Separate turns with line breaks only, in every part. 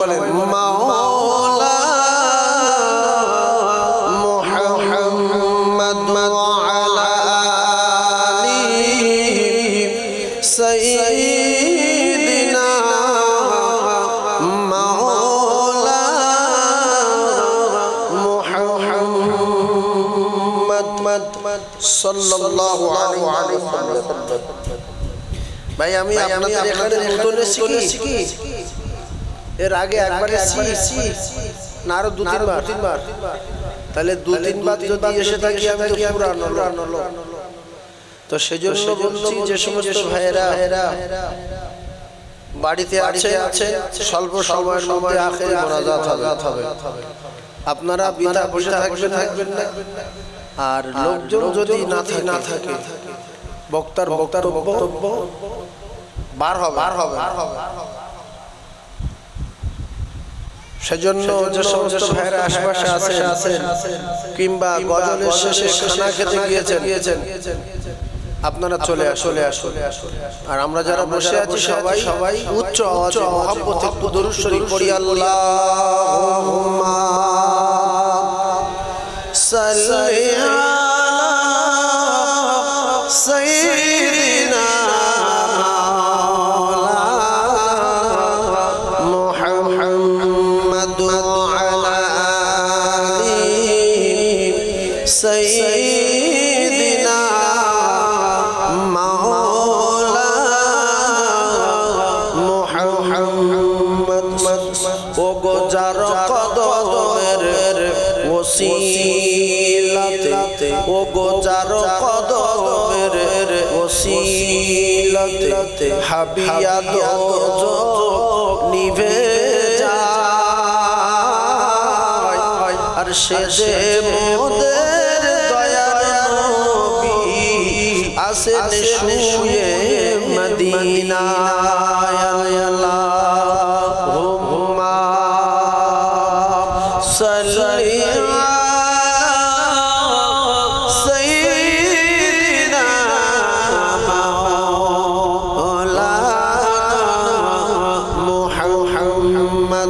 বলেন, মাওলা মুহাম্মদ ওয়ালা আলি সাইয়্যিদিনা মাওলা মুহাম্মদ সাল্লাল্লাহু ভাই, আমি আপনাদের এখানে নতুন কি এর আগে একবার এসেছি না আরও দু তিনবার তিনবার তাহলে দু তিনবার যদি এসে থাকি আমি তো পুরানো লোক। তো সেজন্য বলছি যে সমস্ত ভাইয়েরা বাড়িতে আছে আছে স্বল্প সময়ের মধ্যে আখেরি মোনাজাত হবে। আপনারা বিনা বসে থাকবেন থাকবেন না। আর লোকজন যদি না থাকে না থাকে বক্তার বক্তার বক্তব্য বার হবে। বার হবে। সেজন্য যে সমস্ত ভাইয়েরা আশেপাশে আছেন কিংবা গজলের শেষে খানা খেতে গিয়েছেন গিয়েছেন। আপনারা চলে আসলে আসলে আস আর আমরা যারা বসে আছি সবাই সবাই উচ্চ আওয়াজে মহব্বত একটু দরুদ শরীফ পড়ি আল্লাহুম্মা সাল্লি আলা সাইয়্যিদিনা ওসিলাতে ও গোজার কদমের ওসিলাতে হাবিয়া দো নিভে আর সে যে মোদের দয়ার নবী আসেন শুয়ে মদিনায় محمد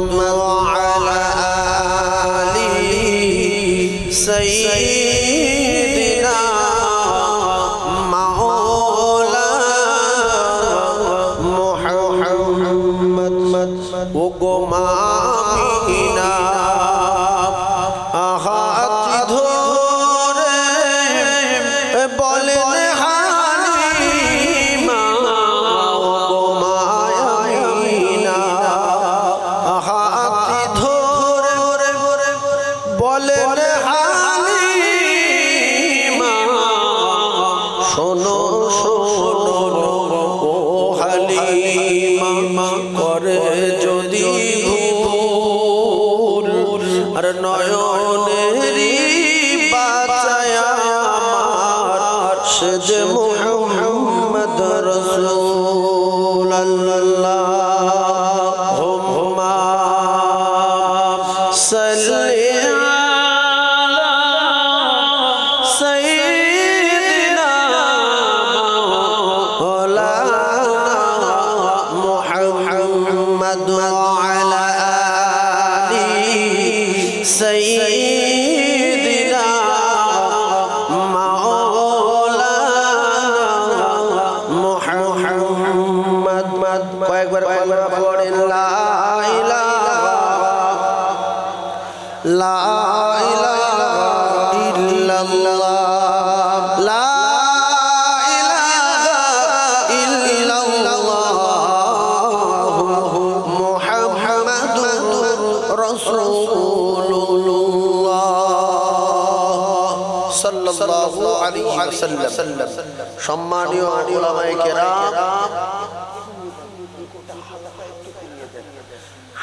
সম্মানীয়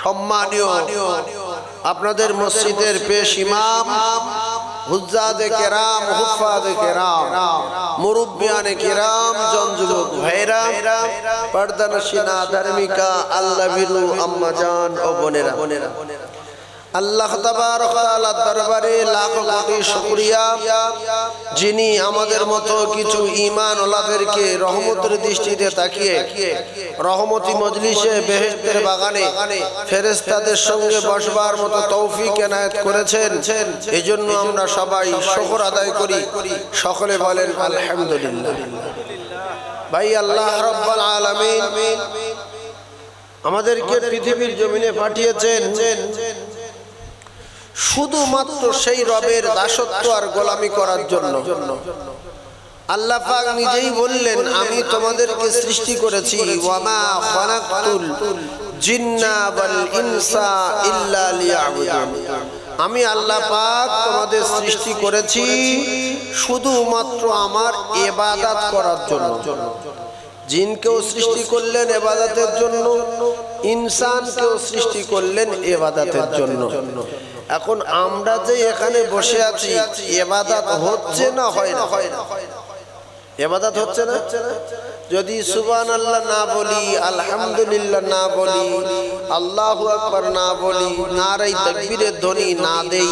সম্মানীয় আপনাদের মসজিদের পেশ ইমাম হুজ্জাদে কেরাম হুফাদে কেরাম, মুরব্বিয়ানে কেরাম জন যুবক ভাইরা পর্দানসিনা ধার্মিকা, আল্লাহ বিরু আম্মা জান ও বোনেরা। আল্লাহ তাবারক তাআলার দরবারে লাখ কোটি যিনি আমাদের মতো কিছু ঈমান ওলাদেরকে রহমতের দৃষ্টিতে তাকিয়ে, রহমতি মজলিসে বেহেশতের বাগানে ফেরেশতাদের সঙ্গে বসবার মতো তৌফিক এনায়েত করেছেন। এজন্য আমরা সবাই শুকর আদায় করি। সকলে বলেন, আলহামদুলিল্লাহ। ভাই, আল্লাহ রাব্বুল আলামিন আমাদেরকে পৃথিবীর জমিনে পাঠিয়েছেন। শুধুমাত্র সেই রবের দাসত্ব আর গোলামি করার জন্য। আল্লাহ পাক নিজেই বললেন, আমি তোমাদেরকে সৃষ্টি করেছি, ওয়ামা খালাকতুল জিন্না ওয়াল ইনসা ইল্লা লিয়াবুদুন। আমি আল্লাহ পাক তোমাদের সৃষ্টি করেছি শুধুমাত্র আমার ইবাদত করার জন্য। জিনকেও সৃষ্টি করলেন এবাদাতের জন্য, ইনসানকেও সৃষ্টি করলেন এবাদাতের জন্য। এখন আমরা যে এখানে বসে আছি, এবাদাত হচ্ছে না হয় না? হয় না এবাদাত হচ্ছে না? যদি সুবান আল্লাহ না বলি, আলহামদুলিল্লাহ না বলি, আল্লাহ আকবার না বলি নারাই তাকবীরের ধ্বনি না দেই,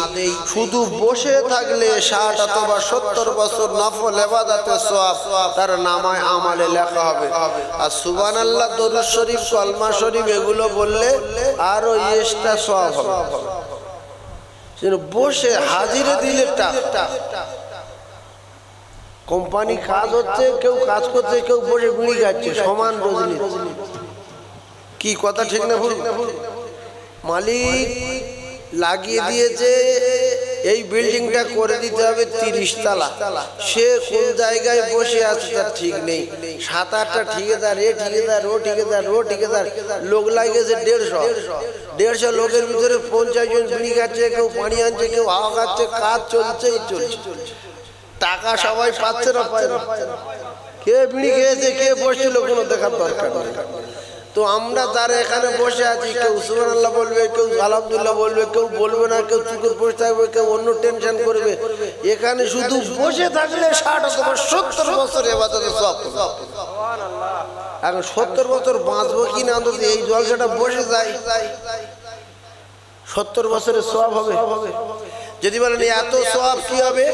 শুধু বসে থাকলে ষাট অথবা সত্তর বছর নফল এবাদাতে সওয়াব তার নামায় আমালে লেখা হবে। আর সুবান আল্লাহ দরুদ শরীফ, কলমা শরীফ এগুলো বললে আরও এক্সট্রা সওয়াব হবে। বসে হাজিরে দিলে কোম্পানি কাজ হচ্ছে, কেউ কাজ করছে, কেউ বসে বিড়ি খাচ্ছে, সমান রজনী কি কথা ঠিক না মালিক লাগিয়ে দিয়েছে এই বিল্ডিংটা করে দিতে হবে তিরিশ তালা। সে কোন জায়গায় বসে আছে তার ঠিক নেই। সাত আটটা ঠিকাদার, এ ঠিকাদার, ও ঠিকাদার ও ঠিকাদার, লোক লাগিয়েছে দেড়শো। দেড়শো লোকের ভিতরে পঞ্চাশ জন বিড়ি খাচ্ছে, কেউ পানি আনছে, কেউ হাওয়া খাচ্ছে, কাজ চলছেই চলছে। টাকা সবাই পাচ্ছে না পায় না। কে বিড়ি খেয়েছে, কে বসছিল কোনো দেখার দরকার তো আমরা যারা এখানে বসে আছি। কেউ সুবান আল্লাহ বলবে, কেউ আলহামদুলিল্লাহ বলবে, কেউ বলবে না, কেউ চুকুর বসে থাকবে, কেউ অন্য টেনশন করবে। এখানে শুধু বসে থাকলে ষাট অথবা সত্তর বছর এবাদতে সব। এখন সত্তর বছর বাঁচবো কি না অন্তত এই জলসাটা বসে যায়, সত্তর বছরের সব হবে। যদি বলেন এত সব কি হবে?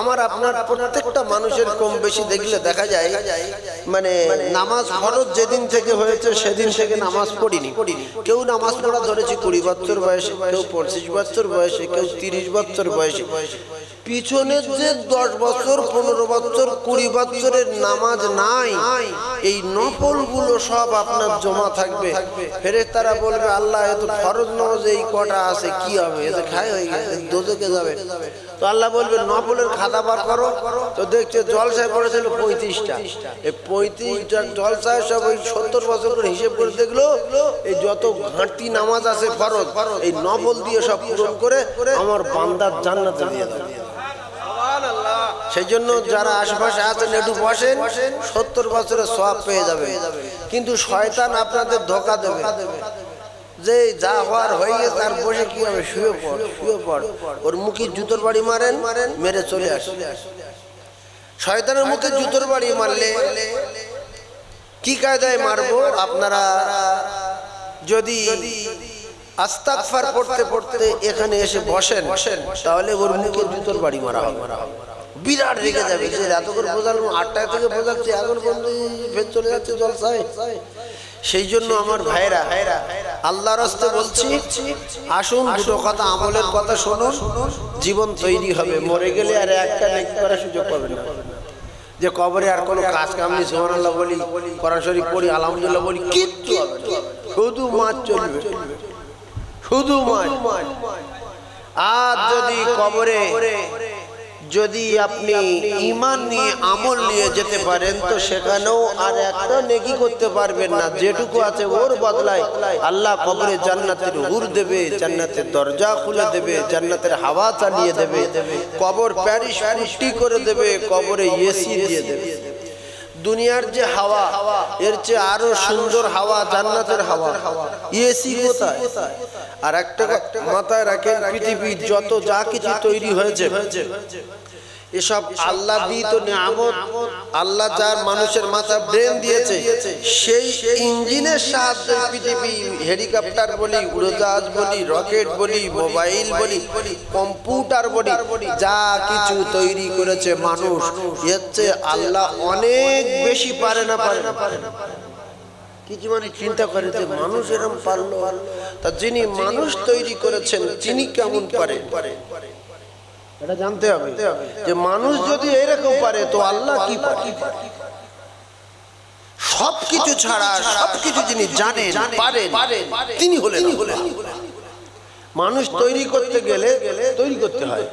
আমার আপনার প্রত্যেকটা মানুষের কম বেশি দেখলে দেখা যায় মানে নামাজ ফরজ যেদিন থেকে হয়েছে সেদিন থেকে নামাজ পড়িনি। কেউ নামাজ পড়া ধরেছে কুড়ি বছর বয়সে কেউ পঁচিশ বছর বয়সে কেউ তিরিশ বছর বয়সে। পিছনের যে দশ বছর, পনেরো বছর, কুড়ি বছরের নামাজ নাই, এই নফলগুলো সব আপনার জমা থাকবে। ফেরে তারা বলবে, আল্লাহ এত ফরজ নামাজ, এই কটা আছে, কি হবে? এতে খাই হয়ে গেছে দোজকে যাবে। তো আল্লাহ বলবে, নফলের খাতা বার করো। তো দেখছে জলসায় পড়েছিল পঁয়ত্রিশটা। এই পঁয়ত্রিশটা জলসায় সব ওই সত্তর বছর করে হিসেব করে দেখল, এই যত ঘাঁটি নামাজ আছে ফরজ, এই নফল দিয়ে সব পূরণ করে আমার বান্দার জান্নাতে দিয়ে দেবে সেই জন্য যারা আশেপাশে আছেন একটু বসেন সত্তর বছরের সব পেয়ে যাবে কিন্তু শয়তান আপনাদের ধোকা দেবে। যে যা হওয়ার হয়ে গেছে বসে কি হবে? শুয়ে পড় শুয়ে পড়। ওর মুখে জুতোর বাড়ি মারেন মারেন মেরে চলে আসে। শয়তানের মুখে জুতোর বাড়ি মারলে কি কায়দায় মারবো? আপনারা যদি আস্তাকফার পড়তে পড়তে এখানে এসে বসেন, তাহলে ওর মুখে জুতোর বাড়ি মারা হবে। বিরাট রেগে যাবে, যে এত করে বোঝালাম আটটা থেকে বোঝাচ্ছে, এখন বন্ধু ফের চলে যাচ্ছে জলসায়। সেই জন্য আমার ভাইরা আল্লাহর রাস্তে বলছি, আসুন দুটো কথা আমলের কথা শুনুন, জীবন তৈরি হবে। মরে গেলে আর একটা নেকি করার সুযোগ পাবে না। যে কবরে আর কোনো কাজ কাম নেই সোহান বলি সরাসরি পড়ি, আলহামদুলিল্লাহ বলি, কিচ্ছু হবে শুধু মাছ চলবে। শুধু আর যদি কবরে, যদি আপনি ইমান নিয়ে আমল নিয়ে যেতে পারেন, তো সেখানেও আর একটা নেকি করতে পারবেন না। যেটুকু আছে ওর বদলায়। আল্লাহ কবরে জান্নাতের হুর দেবে, জান্নাতের দরজা খুলে দেবে, জান্নাতের হাওয়া চালিয়ে দেবে, কবর প্যারিস করে দেবে, কবরে এসি দিয়ে দেবে। দুনিয়ার যে হাওয়া, এর চেয়ে আরও সুন্দর হাওয়া জান্নাতের হাওয়া। এসি কোথায়? আর একটা মাথায় রাখেন, পৃথিবীর যত যা কিছু তৈরি হয়েছে এসব আল্লাহ দিত নিয়ামত আল্লাহ যার মানুষের মাথা ব্রেন দিয়েছে সেই ইঞ্জিনের সাহায্যে পৃথিবী হেলিকপ্টার বলি উড়োজাহাজ বলি রকেট বলি মোবাইল বলি কম্পিউটার বলি যা কিছু তৈরি করেছে মানুষ চেয়ে আল্লাহ অনেক বেশি পারে না পারে না পারে না পারে না কিছু মানে চিন্তা করে যে মানুষ এরকম পারল তা যিনি মানুষ তৈরি করেছেন তিনি কেমন পারে এটা জানতে হবে যে মানুষ যদি এরকম পারে তো আল্লাহ কি পারে? সব কিছু ছাড়া সব কিছু যিনি জানেন পারেন তিনি হলেন। মানুষ তৈরি করতে গেলে তৈরি করতে হয়।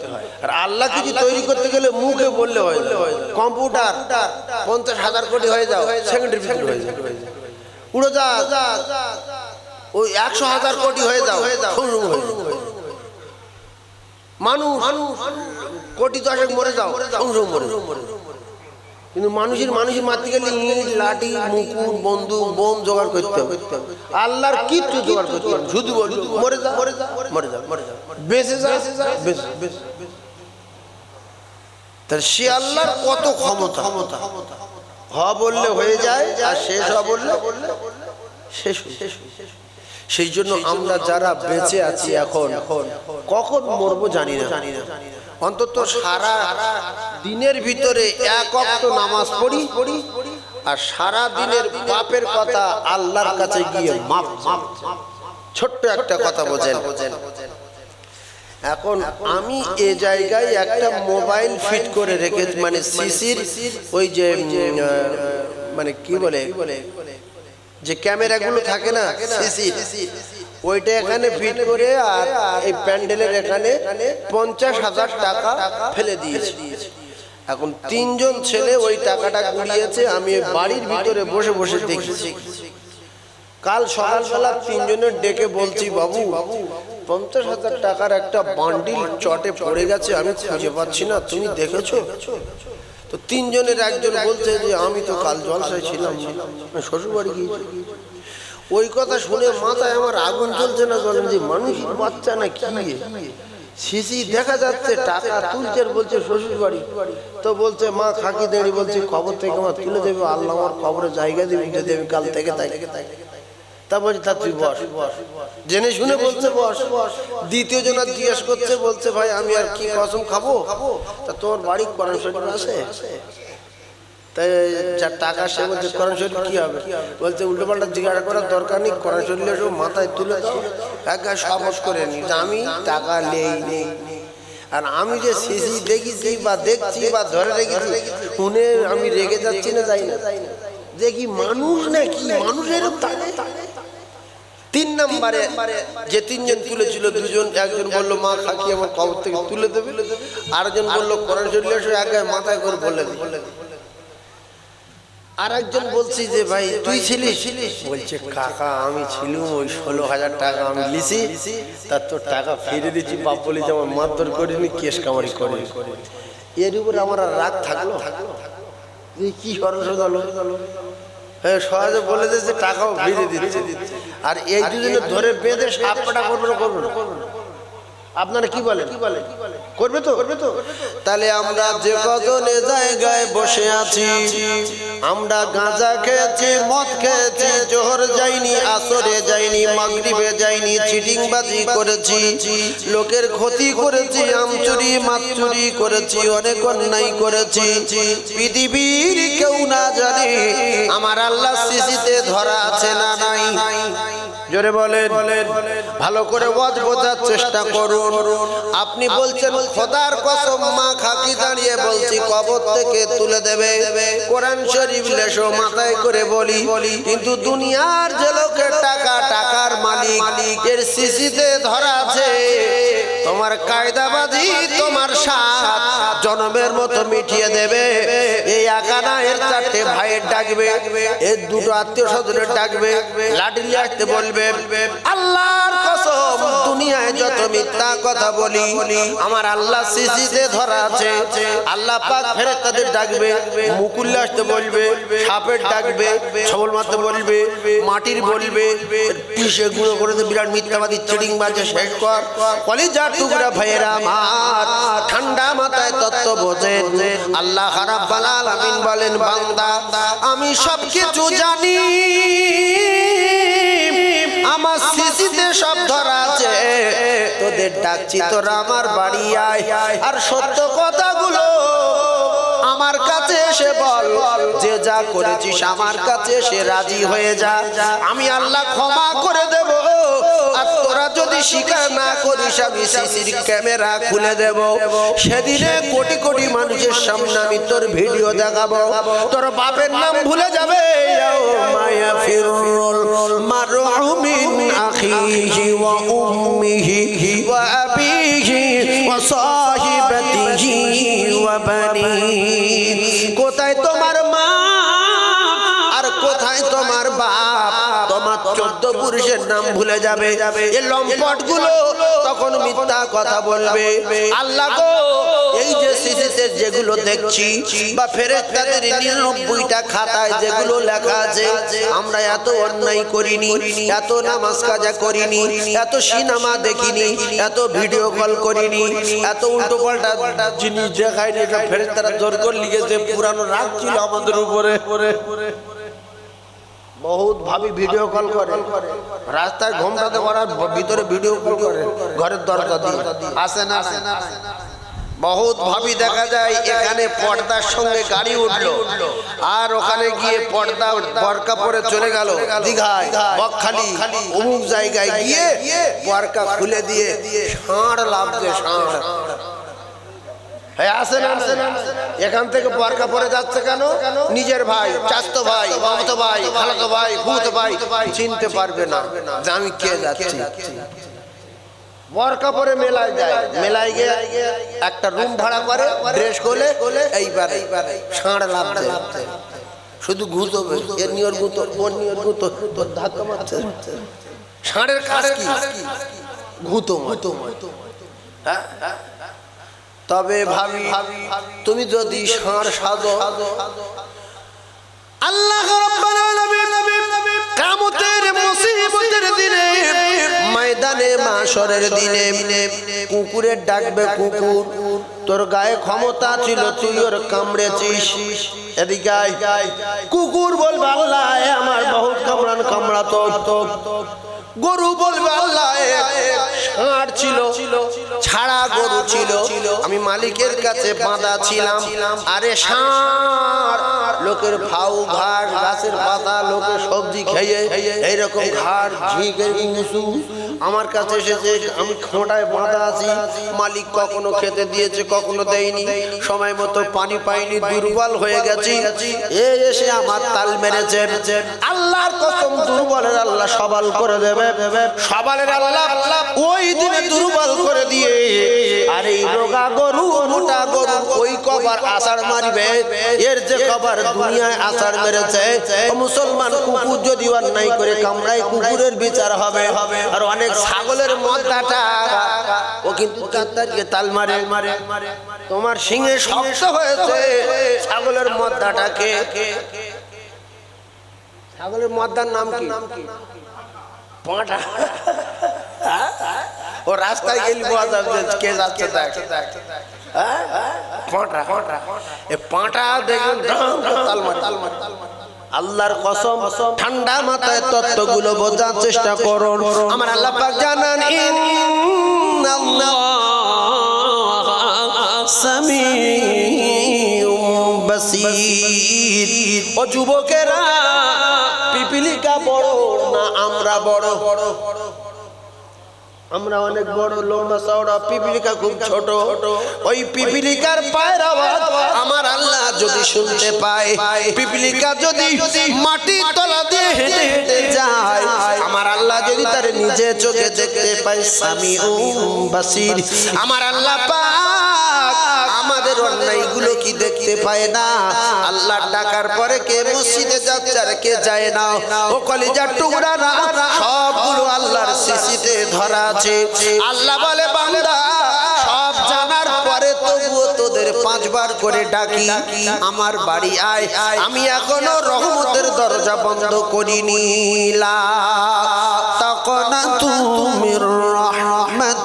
আর আল্লাহ কিছু তৈরি করতে গেলে মুখে বললে হয় কম্পিউটার পঞ্চাশ হাজার কোটি হয়ে যাও সেকেন্ডের হয়ে যায় উড়োজাহাজ ওই একশো হাজার কোটি হয়ে যাও হয়ে যাও মানুষ, কোটি দশেক মরে যাও সঙ্গে মরে কিন্তু মানুষের মানুষের মারতে গেলে ইট লাঠি, মুকুট, বন্দুক, বোম জোগাড় করতে হবে। আল্লাহর কিচ্ছু জোগাড় করতে হবে শুধু মরে যা মরে যা মরে যা মরে যা। বেঁচে যা, বেঁচে বেঁচে তাহলে সে আল্লাহর কত ক্ষমতা? ক্ষমতা হ বললে হয়ে যায়, আর শেষ হ বললে বললে শেষ শেষ যায়। সেই জন্য আমরা যারা বেঁচে আছি এখন কখন মরবো জানি না। অন্তত সারা দিনের ভিতরে এক অক্ত নামাজ পড়ি পড়ি আর সারা দিনের পাপের কথা আল্লাহর কাছে গিয়ে মাপ মাপ ছোট্ট একটা কথা বোঝেন এখন আমি এ জায়গায় একটা মোবাইল ফিট করে রেখে মানে সিসির ওই যে মানে কি বলে? যে ক্যামেরাগুলো থাকে না ওইটা এখানে ফিট করে আর এই প্যান্ডেলের এখানে পঞ্চাশ হাজার টাকা ফেলে দিয়েছে। এখন তিনজন ছেলে ওই টাকাটা কুড়িয়েছে আমি বাড়ির ভিতরে বসে বসে দেখেছি। কাল সকালবেলা তিনজনের ডেকে বলছি বাবু পঞ্চাশ হাজার টাকার একটা বান্ডিল চটে পড়ে গেছে আমি খুঁজে পাচ্ছি না তুমি দেখেছ? তো তিনজনের একজন বলছে যে আমি তো কাল জলসায় ছিলাম শ্বশুরবাড়ি গিয়েছি। ওই কথা শুনে মাথায় আমার আগুন জ্বলছে না বলেন যে মানুষের বাচ্চা না কি সিসি দেখা যাচ্ছে, টাকা তুলছে বলছে শ্বশুর বাড়ি তো বলছে, মা, খাকি দেড়ি বলছে, খবর থেকে আমার তুলে দেবে। আল্লাহ আমার খবরে জায়গা দেবে, যদি আমি কাল থেকে তাই তা বলছে তা তুই বস। জেনে শুনে বলছে বস। দ্বিতীয় জন জিজ্ঞেস করছে বলছে ভাই আমি আর কি কসম খাব? তা তোমার বাড়ি কোরআন শরীফ আছে? তাই যার টাকা সে বলছে কোরআন শরীফ কি হবে? বলছে উল্টো পাল্টা জিজ্ঞাসা করার দরকার নেই কোরআন শরীফ সব মাথায় তুলে দাও একা সাহস করে নি। যে আমি টাকা নেই। নেই আর আমি যে সিসি দেখেছি বা দেখছি বা ধরে রেখেছি শুনে আমি রেগে যাচ্ছি না যাই না। দেখি মানুষ না কি মানুষের তিন নম্বরে যে তিনজন তুলেছিল, দুজন, একজন বলল, মা, খাকি আমার কবর থেকে তুলে দেবে। আরেকজন বলল, কোরআন শরীফ একা মাথায় করে বলে দিবে আর একজন বলছি যে, ভাই, তুই ছিলিস? বলছে, কাকা, আমি ছিলুম, ওই ষোলো হাজার টাকা আমি লিছি তার তোর টাকা ফিরে দিচ্ছি বাপ বলি যে আমার মারধর করিনি, কেস কামারি করে এর উপরে আমার রাগ থাকল? যে কি খরচ হলো? সহজে বলে দিয়েছে, টাকাও ফিরে দিচ্ছে। আর এই দুজনে ধরে বেঁধে সাপটা করবে না করবে। না আপনারা কি বলেন? কি বলেন? করবে তো? করবে তো? তাহলে আমরা যে কজনে জায়গায় বসে আছি আমরা গাঁজা খেয়েছি মদ খেয়েছি জোহর যাইনি আসরে যাইনি মাগরিবে যাইনি চিটিংবাজি করেছি লোকের ক্ষতি করেছি আমচুরি মাচুরি করেছি অনেক অন্যায় করেছি। পৃথিবীর কেউ না জানে আমার আল্লাহ শিশিতে ধরা আছে না নাই। জোরে বলেন। ভালো করে ওয়াজ বোঝার চেষ্টা করুন। আপনি বলছেন, খোদার কসম, মা খাকি দাঁড়িয়ে বলছি, কবর থেকে তুলে দেবে। কোরআন শরীফ লেসো মাথায় করে বলি, কিন্তু দুনিয়ার যে লোকের টাকা, টাকার মালিক, এর সিসিতে ধরা আছে। তোমার কায়দাবাজি, তোমার সাথ জনমের মতো মিটিয়ে দেবে। এই আকানা এর চারটে ভাইয়ের ডাকবে এর দুটো আত্মীয় স্বজনের ডাকবে লাঠি আসতে বলবে। আল্লাহর কসম যত মিথ্যা কথা বলি, আমার আল্লাহ ধরা আছে। ডাকবে সাপের ডাকবে বলবে, মাটির বলবে গুঁড়ো করে বিরাট কর। টুকরা ঠান্ডা মাথায় তত্ত্ব বোঝেন। আল্লাহ খারাপ বলেন, বান্দা, আমি সব কিছু জানি। আমার সিসিতে সব ধরা আছে। তোদের ডাকছি তোরা আমার বাড়ি আয়। আর সত্য কথাগুলো আমার কাছে এসে বল, যে যা করেছিস আমার কাছে সে রাজি হয়ে যা। আমি আল্লাহ ক্ষমা করে দেব তোরা যদি না করিস ক্যামেরা খুলে সেদিনে কোটি কোটি মানুষের সামনে তোর ভিডিও দেখাবো। ভুলে যাবে। কোথায় তোমার নাম ভুলে যাবে। এ লম্পটগুলো তখন মিথ্যা কথা বলবে। আল্লাহ গো, এই যে সিসিতে যেগুলো দেখছি বা ফেরেত তাদের নিরানব্বইটা খাতায় যেগুলো লেখা আছে, আমরা এত অন্যায় করিনি, এত নামাজ কাজা করিনি, এত সিনেমা দেখিনি, এত ভিডিও কল করিনি, এত উল্টো পাল্টা জিনিস দেখায়নি ফেরেত তারা জোর করে লিখেছে, পুরানো রাগ ছিল আমাদের উপরে। বহুত ভাবি ভিডিও কল করে। রাস্তায় ঘুমটাতে করার ভিতরে ভিডিও কল করে, ঘরের দরজা দিয়ে। আসে না আসে না বহুত ভাবি দেখা যায়, এখানে পর্দার সঙ্গে গাড়ি উঠল। আর ওখানে গিয়ে পর্দা বরকা পরে চলে গেল। দীঘায়, বকখালি, অমুক জায়গায় গিয়ে বরকা খুলে দিয়ে ষাঁড় লাভছে ষাঁড়। হ্যাঁ আসে না এখান থেকে বরকা পরে যাচ্ছে কেন? নিজের ভাই, চাস্তো ভাই মামতো ভাই, খালাতো ভাই, ভূত ভাই, চিনতে পারবে না যে আমি কে যাচ্ছি। মেলায় যায়। মেলায় একটা রুম করে এইবার ষাঁড় শুধু এর নিয়র ষাঁড়ের কাজ কি? ঘুতো ঘুতো হ্যাঁ? তবে ভাবি, তুমি যদি ষাঁড় সাজো। আল্লাহ কামতের মুসিবতের দিনে, ময়দানে দিনে, কুকুরের ডাকবে কুকুর, তোর গায়ে ক্ষমতা ছিল, তুই ওর কামড়েছিস এদিকে। কুকুর বলবে, আল্লাহ আমার বহুত কামড়ান গরু বলবে, আল্লাহ এ ছিল, ছাড়া গরু ছিল। আমি মালিকের কাছে বাঁধা ছিলাম। আরে ষাঁড় লোকের ফাউ ঘাট গাছের পাতা, লোকের সবজি খেয়ে এইরকম ঘাট ঝিঁকের ইংসু আমার কাছে এসেছে, আমি খোঁটায় বাঁধা আছি। মালিক কখনো খেতে দিয়েছে, কখনো দেয়নি। সময় মতো পানি পাইনি, দুর্বল হয়ে গেছি। এ এসে আমার তাল মেরেছে। আল্লাহর কসম দুর্বলের আল্লাহ সবাল করে দেবে। সবালের আল্লাহ ওই দিনে দুর্বল করে দিয়ে আর এই রোগা গরু মোটা গরু ওই কবার আষাঢ় মারিবে এর যে কবার দুনিয়ায় আষাঢ় মেরেছে মুসলমান কুকুর যদি অন্যায় করে কামড়ায় কুকুরের বিচার হবে। আর অনেক ছাগলের মদাটা ও কিন্তু তাত্তারকে তাল মারে। মারে তোমার সিংহে শক্ত হয়েছে ছাগলের মদাটাকে ছাগলের মদ্দার নাম কি? পাঁটা। ও রাস্তায় গেলি বোঝা যাবে কে যাচ্ছে দেখ হ্যাঁ? পাঁটা এ পাঁটা দেখবেন দাম করে তালমার তালমার আল্লাহর কসম ঠান্ডা মাথায় তত্ত্বগুলো বোঝার চেষ্টা করুন। আমার আল্লাহ পাক জানান ও যুবকেরা পিপিলিকা বড় না আমরা বড় বড় আমরা অনেক বড় লম্বা চওড়া পিপিলিকা খুব ছোট। ওই পিপিলিকার পায়ের আওয়াজ আমার আল্লাহ যদি শুনতে পায়, পিপিলিকা যদি মাটি তলা দিয়ে হেঁটে হেঁটে যায়, আমার আল্লাহ যদি তার নিজে চোখে দেখতে পায়, স্বামী ও বাসির, আমার আল্লাহ পাক এইগুলো কি দেখতে পায় না? আল্লাহ ডাকার পরে কে মসজিদে যাচ্ছে আর কে যায় না? ও কলিজার টুকরা না? সবগুলো আল্লাহর শিশিতে ধরা আছে। আল্লাহ বলে, বান্দা, সব জানার পরে তবুও তোদের পাঁচবার করে ডাকি। আমার বাড়ি আয়। আমি এখনও রহমতের দরজা বন্ধ করিনি লা তাকনাতু মির রাহমাতিল্লাহি।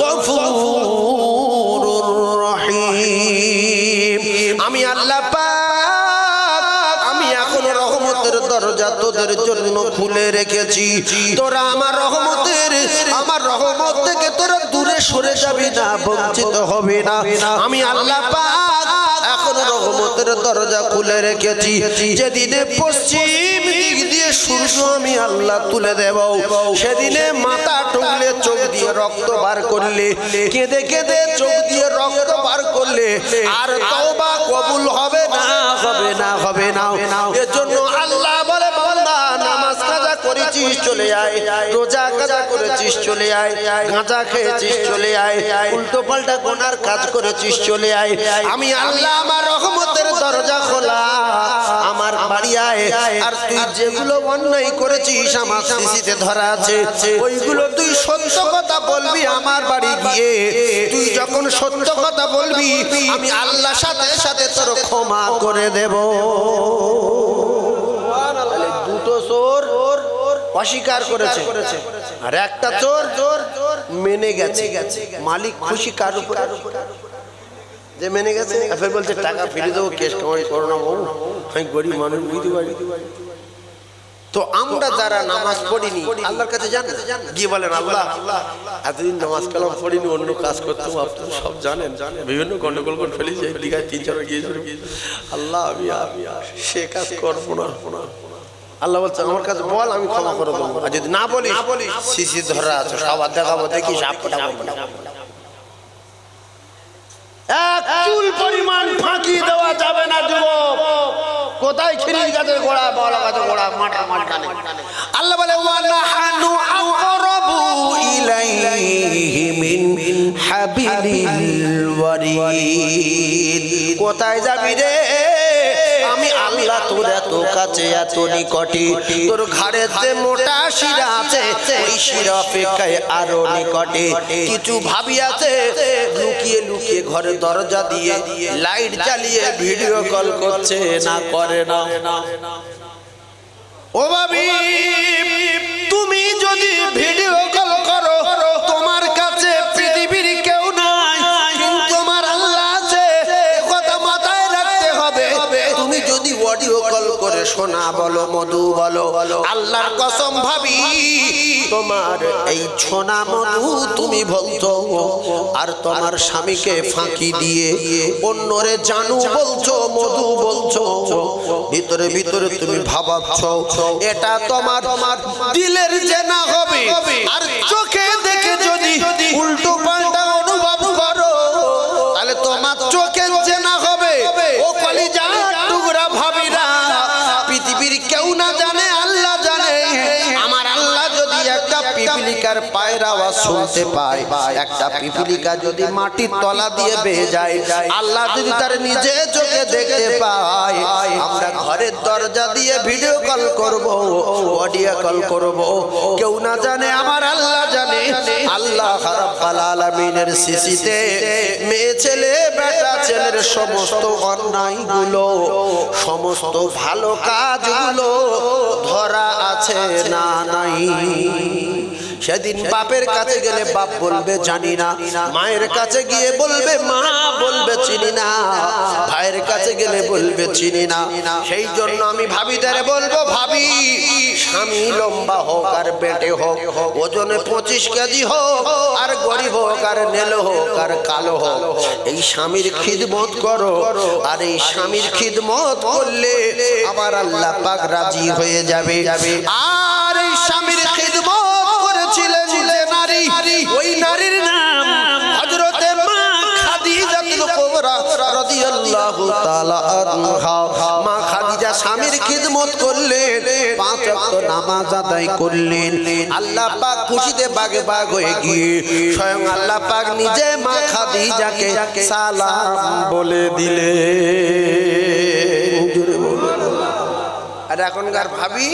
গফুরুর রহিম আমি আল্লাহ আমি এখনও রহমতের দরজা তোদের জন্য খুলে রেখেছি। তোরা আমার রহমতের, আমার রহমত থেকে তোরা দূরে সরে যাবি না, বঞ্চিত হবে না। আমি আল্লাহ পাক, এখনও রহমতের দরজা খুলে রেখেছি। যেদিনে পশ্চিম সূর্য আমি আল্লাহ তুলে দেব। সেদিনে মাথা টুকলে চোখ দিয়ে রক্ত বার করলে, কেঁদে কেঁদে চোখ দিয়ে রক্ত বার করলে, আর তওবা কবুল হবে না হবে না হবে না। আল্লাহ বলে, বান্দা, নামাজ কাজা করেছিস, চলে আয়। রোজা কাজা করেছিস, চলে আয়। গাঁজা খেয়েছিস, চলে আয়। উল্টো পাল্টা গোনার কাজ করেছিস, চলে আয়। আমি আল্লাহ আমার রহমতের দরজা খোলা। আমার বাড়ি আয়। আর তুই যেগুলো অন্যায় করেছিস আমার শিশিতে ধরা আছে, ওইগুলো তুই সত্য কথা বলবি আমার বাড়ি গিয়ে। তুই যখন সত্য কথা বলবি, আমি আল্লাহ সাথে সাথে তোর ক্ষমা করে দেব। দুটো চোর অস্বীকার করেছে। আর একটা চোর চোর মেনে গেছে। মালিক খুশি কার উপর? যে মেনে গেছে। ফের বলছে টাকা ফিরে দেবো কেস কামাই করো না বাবু আমি গরিব মানুষ বুঝতে পারি। তো আমরা যারা নামাজ পড়িনি আল্লাহর কাছে জান গিয়ে বলেন আল্লাহ এতদিন নামাজ কালাম পড়িনি অন্য কাজ করতাম আপনি সব জানেন। বিভিন্ন গন্ডগোল করে ফেলেছি এই দীঘায় তিন চার গিয়েছিল। আল্লাহ আমি সে কাজ করব না। আল্লাহ বলছে আমার কাছে বল আমি ক্ষমা করে দেবো। আর যদি না বলি শিশি ধরা আছে সবার দেখাবো আপটা এক চুল পরিমাণ ফাঁকি দেওয়া যাবে না যুবক। কোথায় খিরিজ গাছের গোড়া বড় গাছের গোড়া মাঠা মাঠা আল্লাহ বলে ওয়ানাহানু আকরাবু ইলাইহি মিন হাবিলিল ওয়ারিদ কোথায় যাবি রে? আল্লাহ তোর এত কাছে, এত নিকটে। তোর ঘাড়ের যে মোটা শিরা আছে, ওই শিরা অপেক্ষায় আরও নিকটে। কিছু ভাবি আছে লুকিয়ে লুকিয়ে ঘরে দরজা দিয়ে লাইট জ্বালিয়ে ভিডিও কল করছে, না করে না। ও ভাবি, তুমি যদি ভিডিও কল করো শোনা বলো মধু বলো আল্লাহর কসম ভাবি তোমার এই ছোনা মধু তুমি বলছো আর তোমার স্বামীকে ফাঁকি দিয়ে অন্যরে জানু বলছো মধু বলছো ভিতরে ভিতরে তুমি ভাবাচ্ছ এটা তোমার তোমার দিলের জেনা হবে। আর চোখে দেখে যদি উল্টো পাল্টা পিপিলিকার পায়ের আওয়াজ শুনতে পায়। একটা পিপিলিকা যদি মাটির তলা দিয়ে বেয়ে যায়, আল্লাহ যদি তার নিজে চোখে দেখতে পায়, আমরা ঘরের দরজা দিয়ে ভিডিও কল করব অডিও কল করব। কেউ না জানে, আমার আল্লাহ জানে। আল্লাহ রাব্বাল আলামিনের সিসিতে মেয়ে, ছেলে, বেটা, ছেলের সমস্ত অন্যায়গুলো, সমস্ত ভালো কাজগুলো ধরা আছে না নাই? সেদিন বাপের কাছে গেলে বাপ বলবে, জানি না। মায়ের কাছে গিয়ে বলবে, মা বলবে, চিনি না। ভাইয়ের কাছে গেলে বলবে, চিনি না। সেই জন্য আমি ভাবিদারে বলব, ভাবি, স্বামী লম্বা হোক আর বেটে হোক, ওজনে পঁচিশ কেজি হোক, আর গরিব হোক আর নেল হোক আর কালো হোক, এই স্বামীর খিদমত করো। আর এই স্বামীর খিদমত করলে আবার আল্লাহ পাক রাজি হয়ে যাবে। আর এই স্বামীর তাআলা আনহা মা খাদিজা স্বামীর খিদমত করলেন। পাঁচ নামাজ আদায় করলেন। আল্লাহ পাক খুশিতে বাগে বাগ হয়ে গিয়ে স্বয়ং আল্লাহ পাক নিজে মা খাদিজাকে সালাম বলে দিলেন। আর এখনকার ভাবি,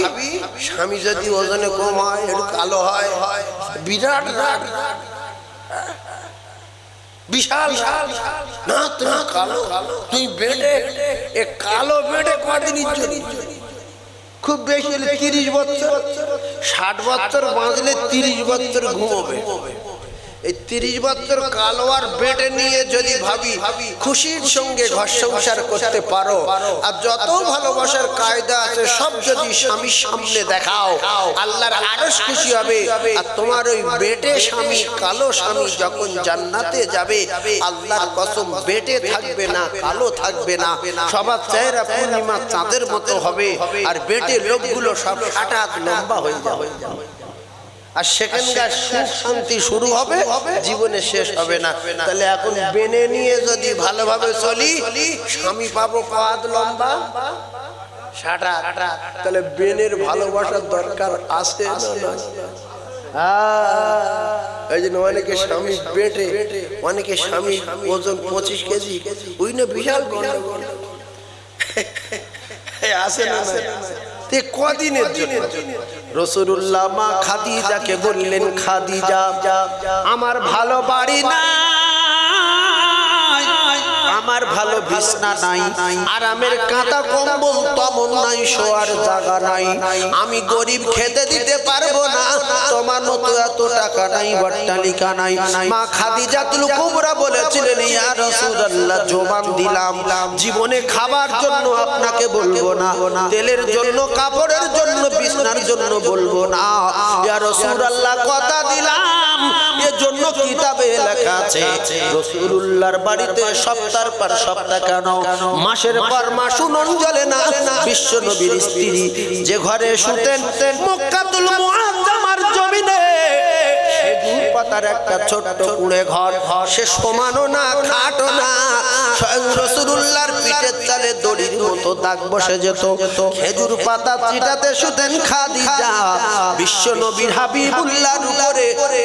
স্বামী যদি ওজনে কম হয় কালো হয়, বিরাট রাগ। বিশাল না তুমি কালো। তুই বেডে, এ কালো বেডে কদিন খুব বেশি হলে তিরিশ বছর, ষাট বছর বাঁধলে তিরিশ বছর ঘুমোবে। এই তিরিশ বছর কালো আর বেটে নিয়ে যদি ভাবি, খুশির সঙ্গে ঘর সংসার করতে পারো, আর যত ভালোবাসার কায়দা আছে সব যদি স্বামীর সামনে দেখাও, আল্লাহর আরস খুশি হবে। আর তোমার ওই বেটে স্বামী, কালো স্বামী যখন জান্নাতে যাবে, আল্লাহর কসম বেটে থাকবে না, কালো থাকবে না, সবার চেহারা পূর্ণিমা চাঁদের মতো হবে, আর বেটে লোকগুলো সব হঠাৎ লম্বা হয়ে যাবে। আর সেখানকার সুখ শান্তি শুরু হবে জীবনে শেষ হবে না। তাহলে এখন বেনে নিয়ে যদি ভালোভাবে চলি স্বামী পাবো কাদ লম্বা তাহলে বেনের ভালোবাসার দরকার আছে না এই জন্য অনেকে স্বামী বেটে অনেকে স্বামী ওজন পঁচিশ কেজি ওই না বিশাল গন্ডগোল। না না? তে কদিনের জন্য? মা খাদিজাকে বললেন খাদিজা আমার ভালো বাড়ি না আমার ভালো বিছনা নাই, আরামের কাঁথা কম্বল তেমন নাই, শোয়ার জায়গা নাই। আমি গরিব খেতে দিতে পারব না, তোমার মতো এত টাকা নাই বট্টালিকা নাই। মা খাদিজাতুল কুবরা বলেছিলেন, ইয়া রাসূলুল্লাহ, জবান দিলাম। জীবনে খাবার জন্য আপনাকে বলব না, তেলের জন্য, কাপড়ের জন্য, বিছনার জন্য বলব না। ইয়া রাসূলুল্লাহ, কথা দিলাম। এর জন্য কিতাবে লেখা আছে, রাসূলুল্লাহর বাড়িতে সপ্তাহ পর সপ্তাহ কেন? মাসের পর মাস উনুন না বিশ্ব নবীর স্ত্রী যে ঘরে শুতেন মক্কাতুল মুআজ্জামার জমিনে। খেজুর পাতার একটা ছোট্ট কুড়ে ঘর সে সমানো না খাটো না স্বয়ং রসুল্লাহর পিঠের চালে দড়ির মতো দাগ বসে যেত। খেজুর পাতা চিটাতে শুতেন খাদিজা। বিশ্ব নবীর হাবিবুল্লাহর উপরে